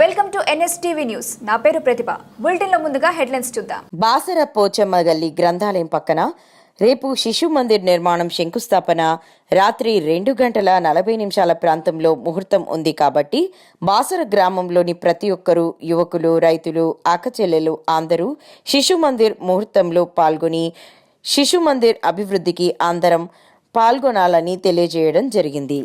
Welcome to NSTV news. నా పేరు ప్రతిభ. బులెటిన్లో ముందుగా హెడ్లైన్స్ చూద్దాం. బాసర పోచమ్మ గల్లి గ్రంథాలయం పక్కన రేపు శిశు మందిర్ నిర్మాణం శంకుస్థాపన. రాత్రి రెండు గంటల నలభై నిమిషాల ప్రాంతంలో ముహూర్తం ఉంది కాబట్టి బాసర గ్రామంలోని ప్రతి ఒక్కరూ యువకులు రైతులు ఆకచెల్లెలు అందరూ శిశు మందిర్ ముహూర్తంలో పాల్గొని శిశు మందిర్ అభివృద్ధికి అందరం పాల్గొనాలని తెలియజేయడం జరిగింది.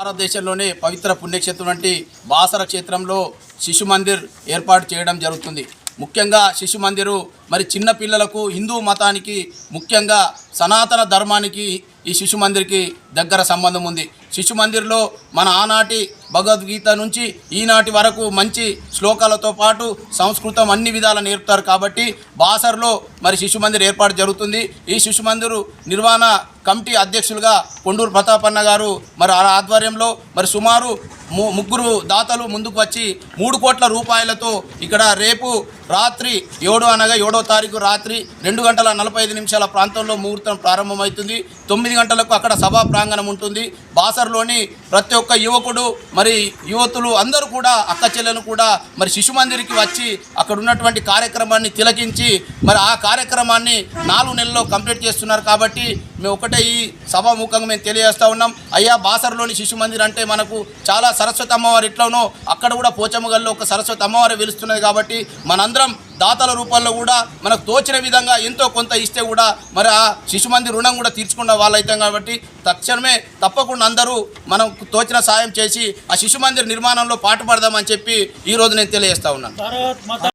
భారతదేశంలోనే పవిత్ర పుణ్యక్షేత్రం వంటి బాసర క్షేత్రంలో శిశు మందిర్ ఏర్పాటు చేయడం జరుగుతుంది. ముఖ్యంగా శిశు మందిరు మరి చిన్న పిల్లలకు హిందూ మతానికి ముఖ్యంగా సనాతన ధర్మానికి ఈ శిశు మందిర్కి దగ్గర సంబంధం ఉంది. శిశు మందిర్లో మన ఆనాటి భగవద్గీత నుంచి ఈనాటి వరకు మంచి శ్లోకాలతో పాటు సంస్కృతం అన్ని విధాలు నేర్పుతారు కాబట్టి బాసర్లో మరి శిశు మందిర్ ఏర్పాటు జరుగుతుంది. ఈ శిశు మందిరు నిర్వహణ కమిటీ అధ్యక్షులుగా కొండూరు ప్రతాపన్న గారు మరి ఆ ఆధ్వర్యంలో మరి సుమారు ము- ముగ్గురు దాతలు ముందుకు వచ్చి మూడు కోట్ల రూపాయలతో ఇక్కడ రేపు రాత్రి ఏడు అనగా ఏడో తారీఖు రాత్రి రెండు గంటల నలభై ఐదు నిమిషాల ప్రాంతంలో ముహూర్తం ప్రారంభమవుతుంది. తొమ్మిది గంటలకు అక్కడ సభా ప్రాంగణం ఉంటుంది. బాసర్లోని ప్రతి ఒక్క యువకుడు మరి యువతులు అందరూ కూడా అక్క చెల్లెలు కూడా మరి శిశు మందిరికి వచ్చి అక్కడ ఉన్నటువంటి కార్యక్రమాన్ని తిలకించి మరి ఆ కార్యక్రమాన్ని నాలుగు నెలల్లో కంప్లీట్ చేస్తున్నారు కాబట్టి మేము ఒకటే ఈ సభాముఖంగా మేము తెలియజేస్తా ఉన్నాం. అయ్యా బాసర్లోని శిశు మందిర్ అంటే మనకు చాలా సరస్వతి అమ్మవారు ఎట్లనో అక్కడ కూడా పోచమ్మగల్లో ఒక సరస్వతి అమ్మవారు వెలుస్తున్నది కాబట్టి మనందరం దాతల రూపంలో కూడా మనకు తోచిన విధంగా ఎంతో కొంత ఇస్తే కూడా మరి ఆ శిశు మందిర్ రుణం కూడా తీర్చుకున్న వాళ్ళైతాం కాబట్టి తక్షణమే తప్పకుండా అందరూ మనం తోచిన సాయం చేసి ఆ శిశు మందిర్ నిర్మాణంలో పాటుపడదామని చెప్పి ఈ నేను తెలియజేస్తా ఉన్నాను.